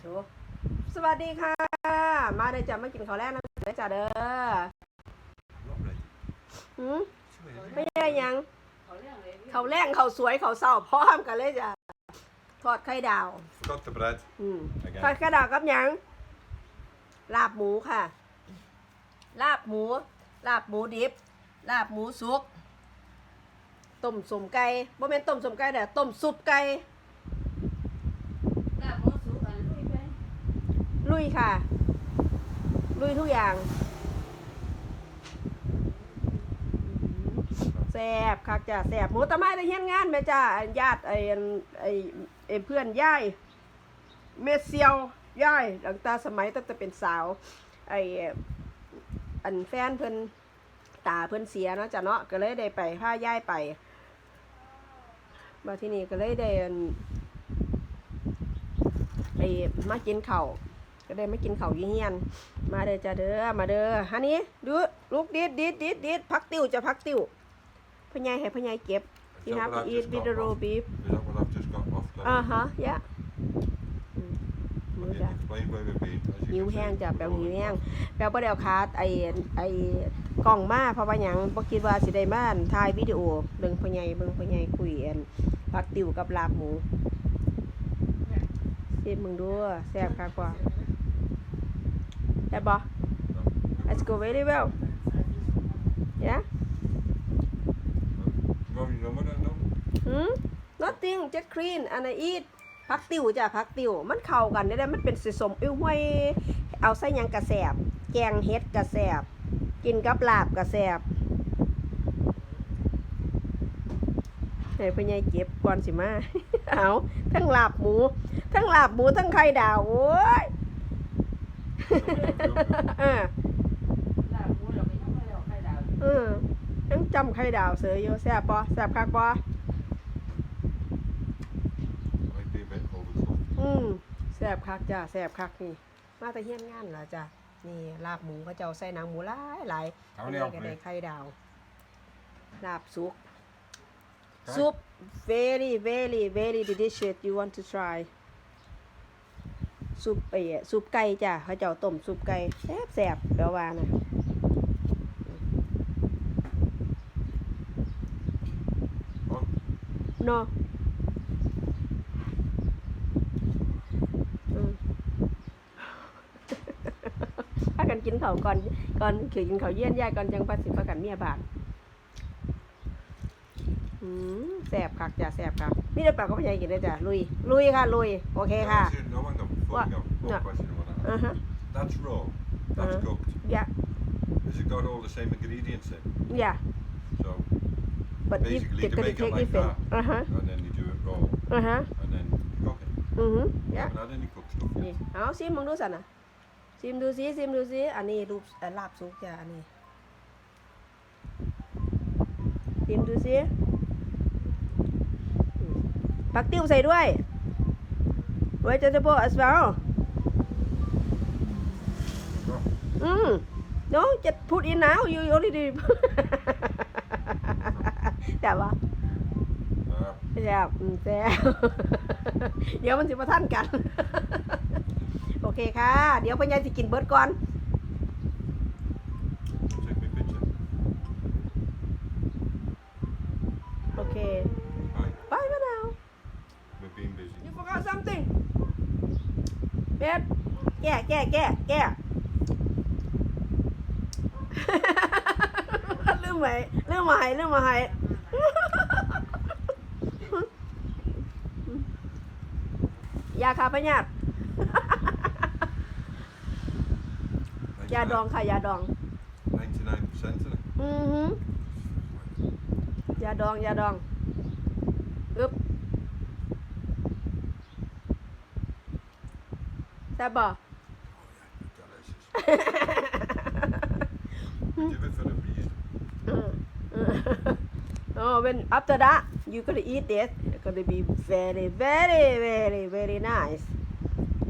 โถสวัสดีค่ะ มาเลยจ้ะมากินข้าวแรกนะเด้อจ้ะเด้อ Not ready. หืม Sweet. ไม่ใช่หยังเขาเรื่องเลยข้าวแรงข้าวสวยข้าวเศร้าพร้อมกันเลยจ้ะทอดไข่ดาว Forgot the bread. อืม Again. ทอดไข่ดาวกับหยัง ลาบหมูค่ะ ลาบหมู ลาบหมูดิบ ลาบหมูสุก ต้มสมไก่บ่แม่นต้มสมไก่เด้อต้มซุปไก่ ลาบหมูสุกอันลุยไป ลุ ยค่ะ ลุยทุกอย่างแซ่บคักจ้ะแซ่บหมูตะไม้ได้เฮียนงานแม่จ้าญาติไอ้ไอ้ไอ้เพื่อนย่ายเมเซียวย่ายหลังตาสมัยตั้งแต่เป็นสาวไอ้อันแฟนเพิ่นตาเพิ่นเสียเนาะจ้ะเนาะก็เลยได้ไปพาย่ายไป มาที่นี่ก็เลยได้ไอ้มากินข้าว ก็ได้มากินข้าวอยี่เฮียน มาเด้อจ้ะเด้อ มาเด้อฮันนี้ดูลูกดิดดิดดิดดิดพักติ้วจะพักติ้วพ่อใหญ่ให้พ่อใหญ่เก็บ Is you that have what to I've eat just with got the raw off? beef Is that what I've just got off? Glenn? อ่าฮะยะหมู Well, จ้ะ you explain where we've been. As you หิว can แห้ง see, จ้ะ we're แปลว all หิว in แห้ง black. แปลบ่ได้เอาคาดไอ้ไอ้กล่องมาเพราะว่าหยังบ่คิดว่าสิได้มาถ่ายวิดีโอเบิ่งพ่อใหญ่เบิ่งพ่อใหญ่คุยอันพักติ้วกับลาบหมูสิมึงดูแซ่บคักบ่ แซ่บบ่ Let's go very well yeah Mum, you know what I know? หืม nothing just clean and I eat พักติวจ้ะพักติวมันเข้ากันได้มันเป็นสีสมอุ้ยห้วยเอาใส่หยังกระแสบ แกงเฮ็ดกระแสบ กินกับลาบกระแสบให้พ่อใหญ่เก็บก่อนสิมา เอาทั้งลาบหมู ทั้งลาบหมูทั้งไข่ดาวโอ้ย เออลาบหมูเราไปยังไม่ได้เอาไข่ดาวเออยังจำไข่ดาวเสืออยู่แซ่บปะแซ่บคักปะ Might be a bit overcooked. อืมแซ่บคักจ้ะแซ่บคักนี่ มาแต่เฮียนงานเหรอจ้ะนี่ลาบหมูก็จะเอาใส่หนังหมูหลายหลาย How อัน many นี้ of ก็ได้ me? ไข่ดาว ลาบซุป Okay. ซุป very very very delicious you want to try ซุปไอ้ซุปไก่จ้ะเขาเจ้าต้มซุปไก่แซ่บแซ่บเดี๋ยวว่านะ On. เนาะอืมพากันกินข้าวก่อนก่อนคือกินข้าวเยี่ยนยายก่อนจังพัดสิพากันเมียบาทอืม แสบคักจ้ะแสบคักนี่เดี๋ยวปากก็พยายกินเลยจ้ะลุย ลุยค่ะลุยโอเคค่ะ No, hang on, before What? you go. One No. question I want to อือ ask. ฮะ That's raw. That's Uh-huh. cooked. อย่า Has it got all the same ingredients in? อย่า So, but if Basically, the to gonna make it take like different that. อ่าฮะ and then you do it raw, อ่าฮะ and then you cook it. อือฮึ You อย่า haven't had any cooked stuff นี่ yet. เอาซิมมองดูสันนะซิมดูซิซิมดูซิอันนี้รูปเอ่อลาบซุกจ้ะอันนี้ซิมดูซิอืม ผักติ้วใส่ด้วยไว้จะจะโบอัสเวล Raw. อืม no just put in now you already แต่ว่าแซ่บแซ่บเดี๋ยวมันสิมาท่านกัน โอเคค่ะ เดี๋ยวพ่อใหญ่สิกินเบิร์ดก่อน เบ็ดแก้แก้แก้แก้ลืมไหมลืมมาให้ลืมมาให้ยาคาพยาธิยาดองค่ะยาดอง Ninety-nine percent of it. อือหือยาดองยาดองอึ๊บแซ่บบ่ Delicious. Give it for the reason. อืม อืม oh when after that you gonna eat this it's gonna be very very very very nice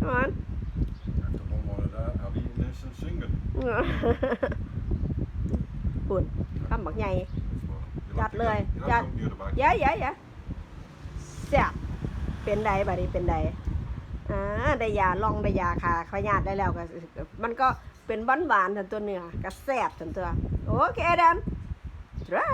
come on I don't want one of that. I've eaten this and singing. ปุ่นคำบักใหญ่ That's what- You'll Chặt have to lười, get- you'll have chặt. to come near the back. ยะยะยะแซ่บเป็นใดบัดนี้เป็นใด อ่าได้ยาลองได้ยาค่ะขยาดได้แล้วก็มันก็เป็นหวานหวานๆทันตัวเนื้อก็แซ่บทันตัวโอเคดันทรา